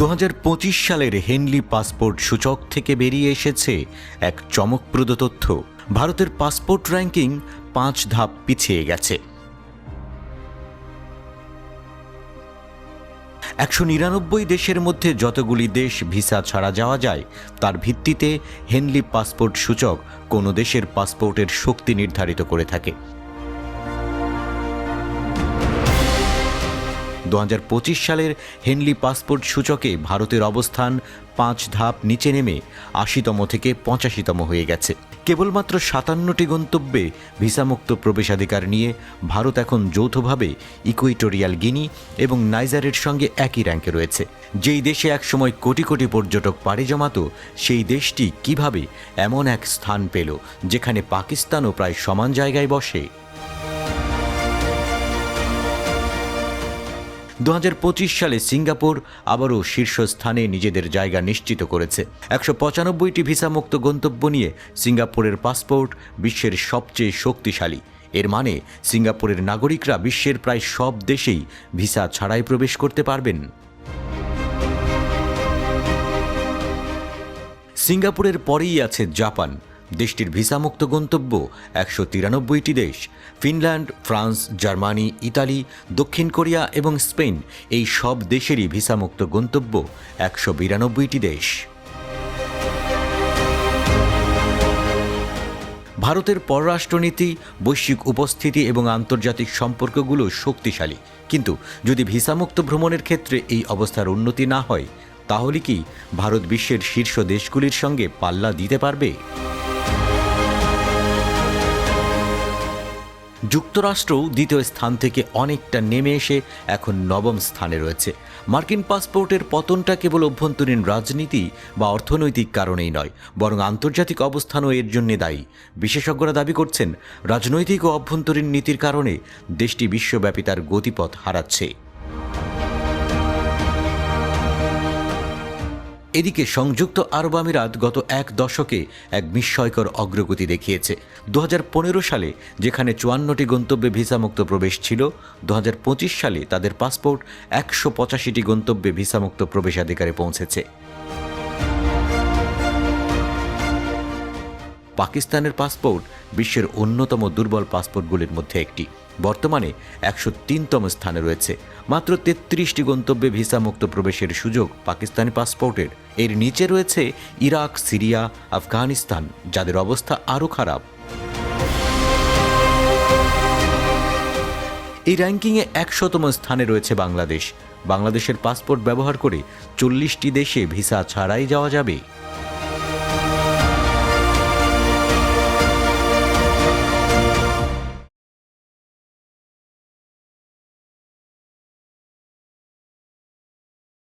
দু হাজার পঁচিশ সালের হেনলি পাসপোর্ট সূচক থেকে বেরিয়ে এসেছে এক চমকপ্রদ তথ্য। ভারতের পাসপোর্ট র্যাঙ্কিং পাঁচ ধাপ পিছিয়ে গেছে। একশো নিরানব্বই দেশের মধ্যে যতগুলি দেশ ভিসা ছাড়া যাওয়া যায়, তার ভিত্তিতে হেনলি পাসপোর্ট সূচক কোনো দেশের পাসপোর্টের শক্তি নির্ধারিত করে থাকে। দু হাজার পঁচিশ সালের হেনলি পাসপোর্ট সূচকে ভারতের অবস্থান পাঁচ ধাপ নিচে নেমে আশিতম থেকে পঁচাশিতম হয়ে গেছে। কেবলমাত্র সাতান্নটি গন্তব্যে ভিসামুক্ত প্রবেশাধিকার নিয়ে ভারত এখন যৌথভাবে ইকুইটোরিয়াল গিনি এবং নাইজারের সঙ্গে একই র্যাঙ্কে রয়েছে। যেই দেশে একসময় কোটি কোটি পর্যটক পাড়ি জমাত, সেই দেশটি কীভাবে এমন এক স্থান পেল, যেখানে পাকিস্তানও প্রায় সমান জায়গায় বসে? দু হাজার পঁচিশ সালে সিঙ্গাপুর আবারও শীর্ষস্থানে নিজেদের জায়গা নিশ্চিত করেছে। একশো পঁচানব্বইটি ভিসামুক্ত গন্তব্য নিয়ে সিঙ্গাপুরের পাসপোর্ট বিশ্বের সবচেয়ে শক্তিশালী। এর মানে সিঙ্গাপুরের নাগরিকরা বিশ্বের প্রায় সব দেশেই ভিসা ছাড়াই প্রবেশ করতে পারবেন। সিঙ্গাপুরের পরেই আছে জাপান। দেশটির ভিসামুক্ত গন্তব্য একশো তিরানব্বইটি দেশ, ফিনল্যান্ড, ফ্রান্স, জার্মানি, ইতালি, দক্ষিণ কোরিয়া এবং স্পেন, এই সব দেশেরই ভিসামুক্ত গন্তব্য একশো বিরানব্বইটি দেশ। ভারতের পররাষ্ট্রনীতি, বৈশ্বিক উপস্থিতি এবং আন্তর্জাতিক সম্পর্কগুলো শক্তিশালী। কিন্তু যদি ভিসামুক্ত ভ্রমণের ক্ষেত্রে এই অবস্থার উন্নতি না হয়, তাহলে কি ভারত বিশ্বের শীর্ষ দেশগুলির সঙ্গে পাল্লা দিতে পারবে? যুক্তরাষ্ট্রও দ্বিতীয় স্থান থেকে অনেকটা নেমে এসে এখন নবম স্থানে রয়েছে। মার্কিন পাসপোর্টের পতনটা কেবল অভ্যন্তরীণ রাজনীতি বা অর্থনৈতিক কারণেই নয়, বরং আন্তর্জাতিক অবস্থানও এর জন্যে দায়ী। বিশেষজ্ঞরা দাবি করছেন, রাজনৈতিক ও অভ্যন্তরীণ নীতির কারণে দেশটি বিশ্বব্যাপী তার গতিপথ হারাচ্ছে। এদিকে সংযুক্ত আরব আমিরাত গত এক দশকে এক বিস্ময়কর অগ্রগতি দেখিয়েছে। দু হাজার পনেরো সালে, যেখানে চুয়ান্নটি গন্তব্যে ভিসামুক্ত প্রবেশ ছিল দু হাজার পঁচিশ সালে তাদের পাসপোর্ট একশো পঁচাশিটি গন্তব্যে ভিসামুক্ত প্রবেশাধিকারে পৌঁছেছে। পাকিস্তানের পাসপোর্ট বিশ্বের অন্যতম দুর্বল পাসপোর্টগুলির মধ্যে একটি। বর্তমানে একশো তিনতম স্থানে রয়েছে। মাত্র তেত্রিশটি গন্তব্যে ভিসামুক্ত প্রবেশের সুযোগ পাকিস্তানি পাসপোর্টের। এর নিচে রয়েছে ইরাক, সিরিয়া, আফগানিস্তান, যাদের অবস্থা আরও খারাপ। এই র্যাঙ্কিংয়ে একশোতম স্থানে রয়েছে বাংলাদেশ। বাংলাদেশের পাসপোর্ট ব্যবহার করে চল্লিশটি দেশে ভিসা ছাড়াই যাওয়া যাবে।